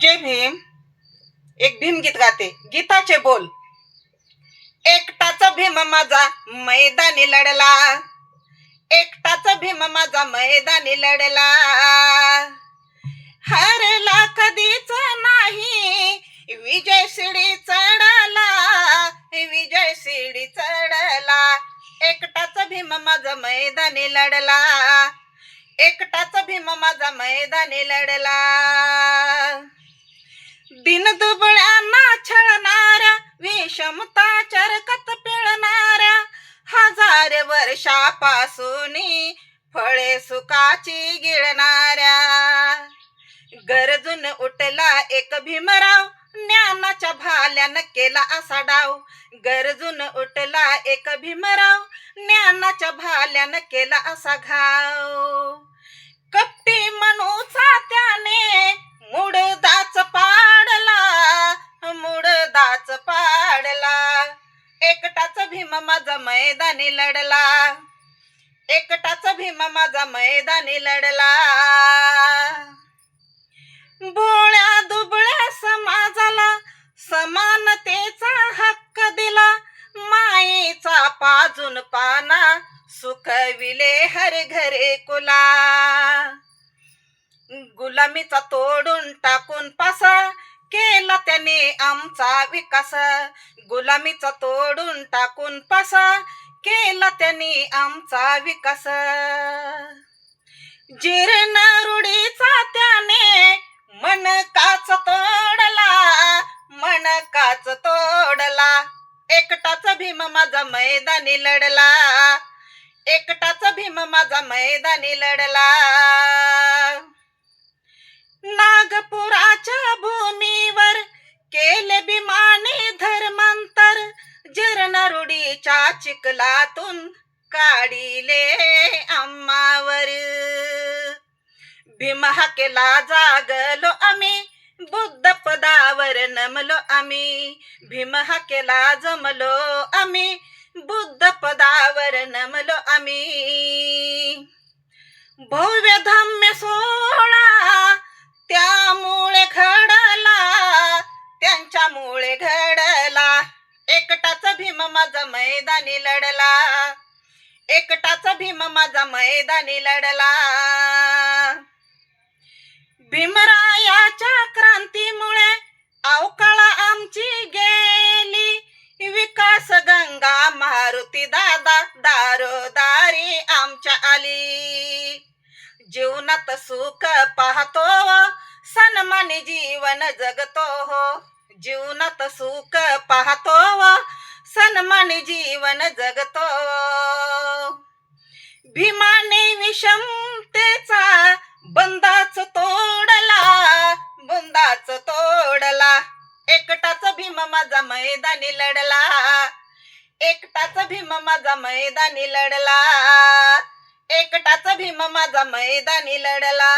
जय भीम. एक भीम गीत गाते. गीताचे बोल. एकटाचा भीम माझा मैदानी लढला. एकटाचा भीम माझा मैदानी लढला. हरला कधीच नाही विजय शिडी चढला. विजय शिडी चढला. एकटाचा भीम माझा मैदानी लढला. एकटाचा भीम माझा मैदानी लढला. दिन दुबळ्यांना छळणाऱ्या विषमता चरकत पिळणाऱ्या हजार वर्षापासून फळे सुखाची गिळणाऱ्या. गरजून उठला एक भीमराव ज्ञानाच्या भाल्यानं केला असा डाव. गरजून उठला एक भीमराव ज्ञानाच्या भाल्यानं केला असा घाव. कपटी मनूचा त्यानं एकटाच भीम माझा मैदानी लढला. एकटाच भीम माझा मैदानी लढला. भोळ्या दुबळ्या समाजाला समानतेचा हक्क दिला. मायेचा पाजून पाना सुखविले हर घरे कुला. गुलामीचा तोडून टाकून पासा केला त्याने आमचा विकास. गुलामीचा तोडून टाकून पास. केला त्याने आमचा विकास. जीर्ण रुढीचा त्याने मन काच तोडला मन काच तोडला. एकटाच भीम माझा मैदानी लढला. एकटाच भीम माझा मैदानी लढला. गरुडीच्या चिखलातून काढिले आम्मावर भीमहाकेला जागलो आम्ही बुद्ध पदावर नमलो आम्ही. भीमहाकेला जमलो आम्ही बुद्ध पदावर नमलो आम्ही. भव्य धम्य सोळा त्यामुळे घडला त्यांच्यामुळे घड एकटाचा भीम माझा मैदानी लढला. एकटाचा भीम माझा मैदानी लढला. भीमरायाच्या क्रांतीमुळे अवकाळा आमची गेली. विकास गंगा मारुती दादा दारोदारी आमच्या आली. जीवनात सुख पाहतो सन्मानी जीवन जगतो. हो जीवनात सुख पाहतो. सन्मानी जीवन जगतो. भीमाने विषमतेचा बंदाच तोडला बंदाच तोडला. एकटाच भीम माझा मैदानी लढला. एकटाच भीम माझा मैदानी लढला. एकटाच भीम माझा मैदानी लढला.